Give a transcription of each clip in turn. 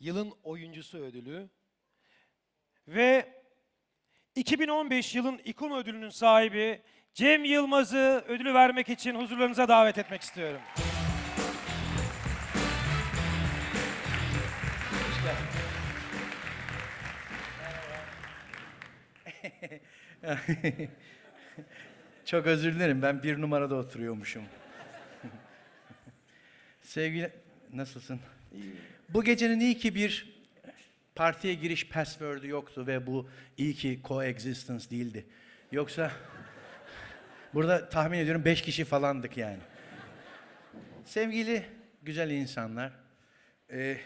Yılın Oyuncusu ödülü ve 2015 yılın İkon ödülünün sahibi Cem Yılmaz'ı ödülü vermek için huzurlarınıza davet etmek istiyorum. Hoş geldin. Çok özür dilerim. Ben bir numarada oturuyormuşum. Sevgili... Nasılsın? Bu gecenin iyi ki bir partiye giriş password'ü yoktu ve bu iyi ki coexistence değildi. Yoksa burada tahmin ediyorum beş kişi falandık yani. Sevgili güzel insanlar, e,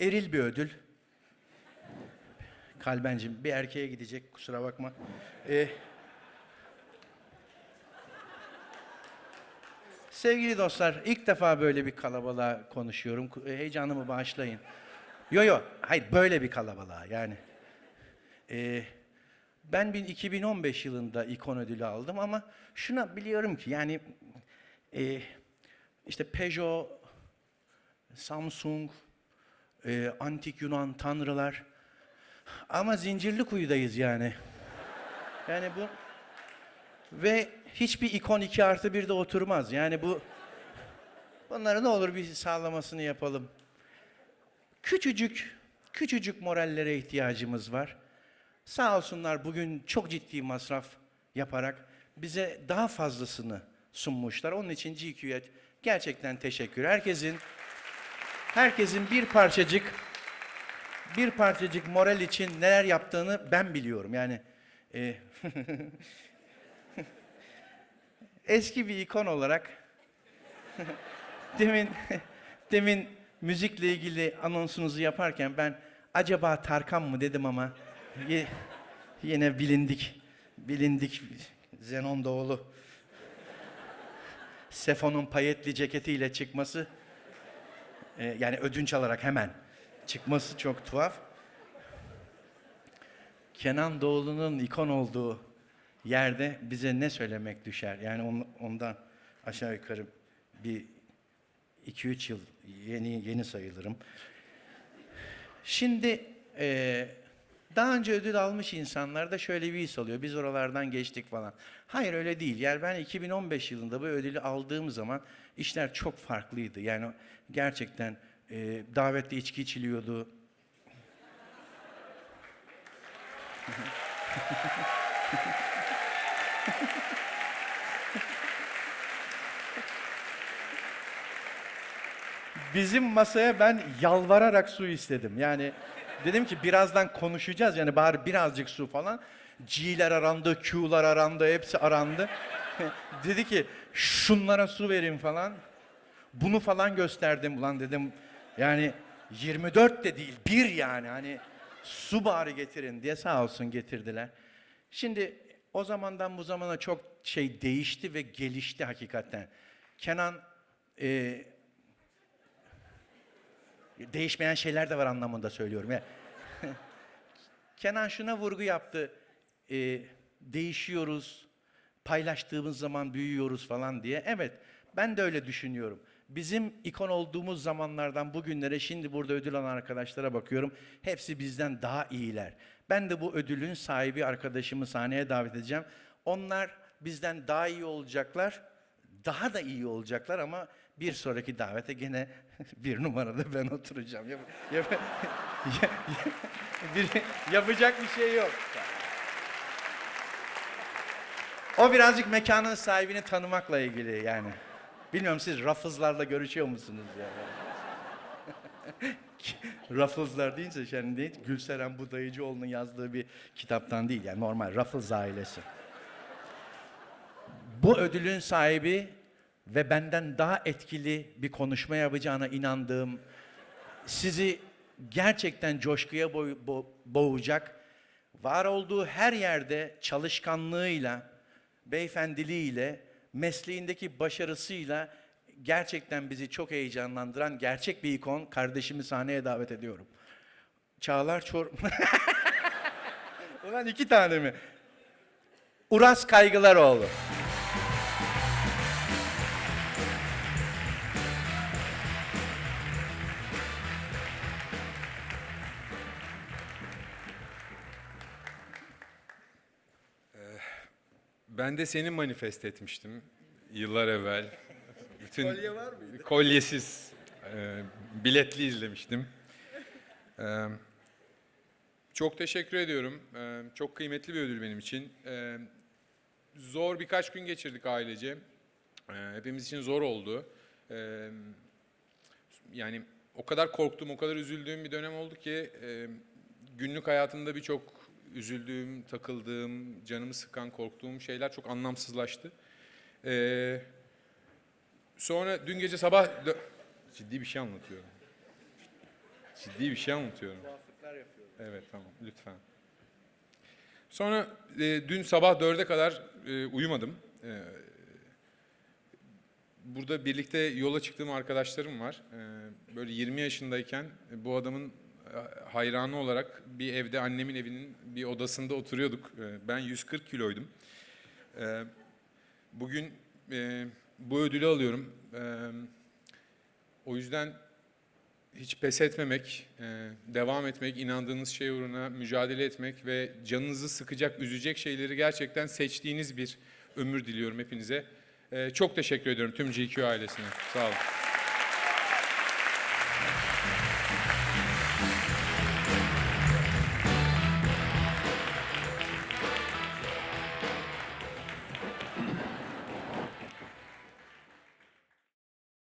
eril bir ödül. Kalbencim bir erkeğe gidecek kusura bakma. E, Sevgili dostlar, ilk defa böyle bir kalabalığa konuşuyorum. Ku- Heyecanımı bağışlayın. Yo yo, hayır böyle bir kalabalığa yani. Ee, ben bin- 2015 yılında ikon ödülü aldım ama şuna biliyorum ki yani e, işte Peugeot, Samsung, e, antik Yunan tanrılar ama zincirli kuyudayız yani. Yani bu ve hiçbir ikon 2 artı 1'de oturmaz. Yani bu bunları ne olur bir sağlamasını yapalım. Küçücük, küçücük morallere ihtiyacımız var. Sağ olsunlar bugün çok ciddi masraf yaparak bize daha fazlasını sunmuşlar. Onun için GQ'ye gerçekten teşekkür. Herkesin herkesin bir parçacık bir parçacık moral için neler yaptığını ben biliyorum. Yani e, eski bir ikon olarak demin demin müzikle ilgili anonsunuzu yaparken ben acaba Tarkan mı dedim ama ye- yine bilindik bilindik Zenon Doğulu Sefo'nun payetli ceketiyle çıkması e, yani ödünç alarak hemen çıkması çok tuhaf. Kenan Doğulu'nun ikon olduğu yerde bize ne söylemek düşer? Yani on- ondan aşağı yukarı bir 2-3 yıl yeni yeni sayılırım. Şimdi eee, daha önce ödül almış insanlar da şöyle bir his alıyor. Biz oralardan geçtik falan. Hayır öyle değil. Yani ben 2015 yılında bu ödülü aldığım zaman işler çok farklıydı. Yani gerçekten eee davette içki içiliyordu. Bizim masaya ben yalvararak su istedim. Yani dedim ki birazdan konuşacağız yani bari birazcık su falan. G'ler arandı, Q'lar arandı, hepsi arandı. Dedi ki şunlara su verin falan. Bunu falan gösterdim ulan dedim. Yani 24 de değil, bir yani hani su bari getirin diye sağ olsun getirdiler. Şimdi o zamandan bu zamana çok şey değişti ve gelişti hakikaten. Kenan e, Değişmeyen şeyler de var anlamında söylüyorum. ya. Kenan şuna vurgu yaptı. Ee, değişiyoruz, paylaştığımız zaman büyüyoruz falan diye. Evet, ben de öyle düşünüyorum. Bizim ikon olduğumuz zamanlardan bugünlere şimdi burada ödül alan arkadaşlara bakıyorum. Hepsi bizden daha iyiler. Ben de bu ödülün sahibi arkadaşımı sahneye davet edeceğim. Onlar bizden daha iyi olacaklar, daha da iyi olacaklar ama bir sonraki davete gene bir numarada ben oturacağım. Yap, yap- ya- ya- bir- yapacak bir şey yok. O birazcık mekanın sahibini tanımakla ilgili yani. Bilmiyorum siz Ruffles'larla görüşüyor musunuz ya? Ruffles'lar deyince yani değil, Gülseren Budayıcıoğlu'nun yazdığı bir kitaptan değil yani normal Ruffles ailesi. Bu ödülün sahibi ve benden daha etkili bir konuşma yapacağına inandığım, sizi gerçekten coşkuya boy- bo- boğacak, var olduğu her yerde çalışkanlığıyla, beyefendiliğiyle, mesleğindeki başarısıyla gerçekten bizi çok heyecanlandıran gerçek bir ikon kardeşimi sahneye davet ediyorum. Çağlar Çor... Ulan iki tane mi? Uras Kaygılaroğlu. Ben de seni manifest etmiştim yıllar evvel. Bütün Kolye var mıydı? Kolyesiz, e, biletli izlemiştim. E, çok teşekkür ediyorum. E, çok kıymetli bir ödül benim için. E, zor birkaç gün geçirdik ailece. E, hepimiz için zor oldu. E, yani o kadar korktuğum, o kadar üzüldüğüm bir dönem oldu ki e, günlük hayatımda birçok üzüldüğüm, takıldığım, canımı sıkan, korktuğum şeyler çok anlamsızlaştı. E, sonra dün gece sabah ciddi bir şey anlatıyorum. Ciddi bir şey anlatıyorum. Evet tamam lütfen. Sonra e, dün sabah dörde kadar e, uyumadım. E, burada birlikte yola çıktığım arkadaşlarım var. E, böyle 20 yaşındayken e, bu adamın hayranı olarak bir evde annemin evinin bir odasında oturuyorduk. E, ben 140 kiloydum. E, bugün e, bu ödülü alıyorum. E, o yüzden hiç pes etmemek, e, devam etmek, inandığınız şey uğruna mücadele etmek ve canınızı sıkacak, üzecek şeyleri gerçekten seçtiğiniz bir ömür diliyorum hepinize. Çok teşekkür ediyorum tüm GQ ailesine. Sağ olun.